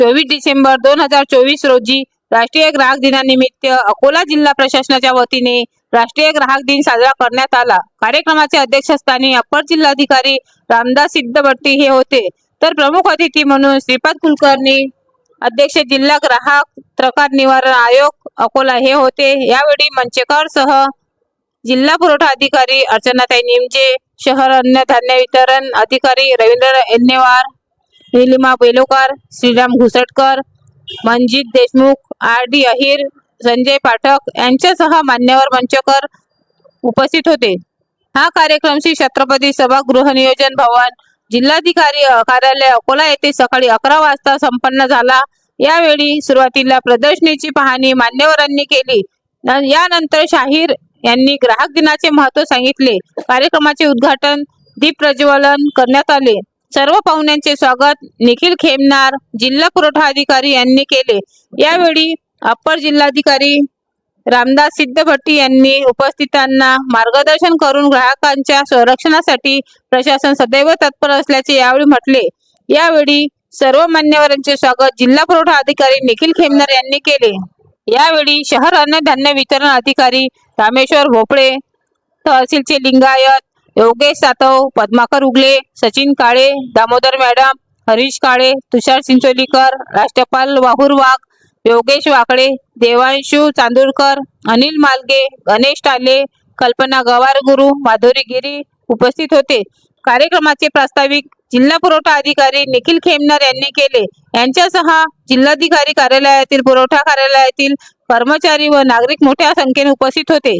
चोवीस डिसेंबर दोन हजार चोवीस रोजी राष्ट्रीय ग्राहक दिनानिमित्त अकोला जिल्हा प्रशासनाच्या वतीने राष्ट्रीय ग्राहक दिन साजरा करण्यात आला. कार्यक्रमाचे अध्यक्षस्थानी अप्पर जिल्हाधिकारी रामदास सिद्धभट्टी हे होते. तर प्रमुख अतिथी म्हणून श्रीपाद कुलकर्णी अध्यक्ष जिल्हा ग्राहक तक्रार निवारण आयोग अकोला हे होते. यावेळी मंचेकर सह जिल्हा पुरवठा अधिकारी अर्चनाताई निमजे शहर अन्नधान्य वितरण अधिकारी रवींद्र एन्नेवार निलिमा बेलोकार श्रीराम घुसटकर मनजित देशमुख आर डी अहिर संजय पाठक यांच्यासह मान्यवर मंचकर उपस्थित होते. हा कार्यक्रम श्री छत्रपती सभागृह नियोजन भवन जिल्हाधिकारी कार्यालय अकोला येथे सकाळी अकरा वाजता संपन्न झाला. यावेळी सुरुवातीला प्रदर्शनीची पाहणी मान्यवरांनी केली. यानंतर शाहीर यांनी ग्राहक दिनाचे महत्त्व सांगितले. कार्यक्रमाचे उद्घाटन दीप प्रज्वलन करण्यात आले. सर्व पाहुण्यांचे स्वागत. निखिल खेमनार जिल्हा पुरवठा अधिकारी यांनी केले. यावेळी अप्पर जिल्हाधिकारी रामदास सिद्धभट्टी यांनी उपस्थितांना मार्गदर्शन करून ग्राहकांच्या संरक्षणासाठी प्रशासन सदैव तत्पर असल्याचे यावेळी म्हटले. यावेळी सर्व मान्यवरांचे स्वागत जिल्हा पुरवठा अधिकारी निखिल खेमनार यांनी केले. यावेळी शहर अन्नधान्य वितरण अधिकारी रामेश्वर भोपळे तहसीलचे लिंगायत योगेश सातव पद्माकर उगले सचिन काळे दामोदर मॅडम हरीश काळे तुषार चिंचोलीकर राष्ट्रपाल वाहूर वाघ योगेश वाकडे देवांशू चांदूरकर अनिल मालगे गणेश टाले कल्पना गवार गुरु माधुरी गिरी उपस्थित होते. कार्यक्रमाचे प्रास्ताविक जिल्हा पुरवठा अधिकारी निखिल खेमनर यांनी केले. यांच्यासह जिल्हाधिकारी कार्यालयातील पुरवठा कार्यालयातील कर्मचारी व नागरिक मोठ्या संख्येने उपस्थित होते.